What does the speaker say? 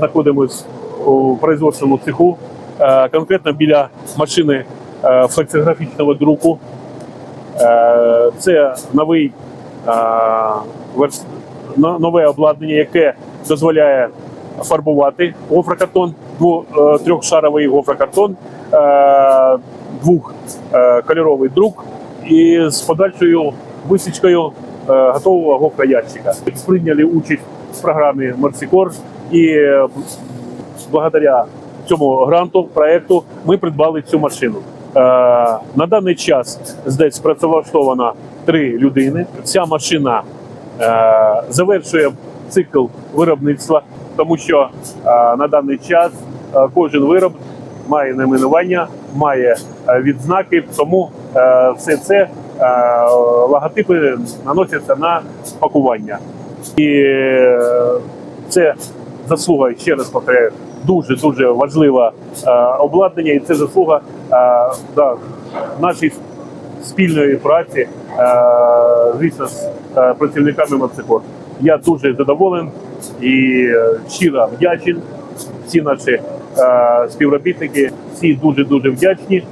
знаходимося у производственному цеху, е, конкретно біля машини е, флексографічного друку. Е, Це новий, нове обладнання, яке дозволяє фарбувати гофрокартон, трьохшаровий гофрокартон, двохкольоровий друк і з подальшою висічкою готового гофроящика. Прийняли участь в програмі Марсікор і е, благодаря цьому гранту проекту ми придбали цю машину. Е, на даний час здесь працевлаштовано три людини. Ця машина е, завершує цикл виробництва, тому що на даний час кожен вироб має найменування, має відзнаки, тому все це логотипи наносяться на пакування. І це заслуга, ще раз повторяю, дуже дуже важливе обладнання, і це заслуга е, да, нашої спільної праці, е, звісно, з е, працівниками Мацикор. Я дуже задоволений і щиро вдячний. Всі наші співробітники, всі дуже дуже вдячні.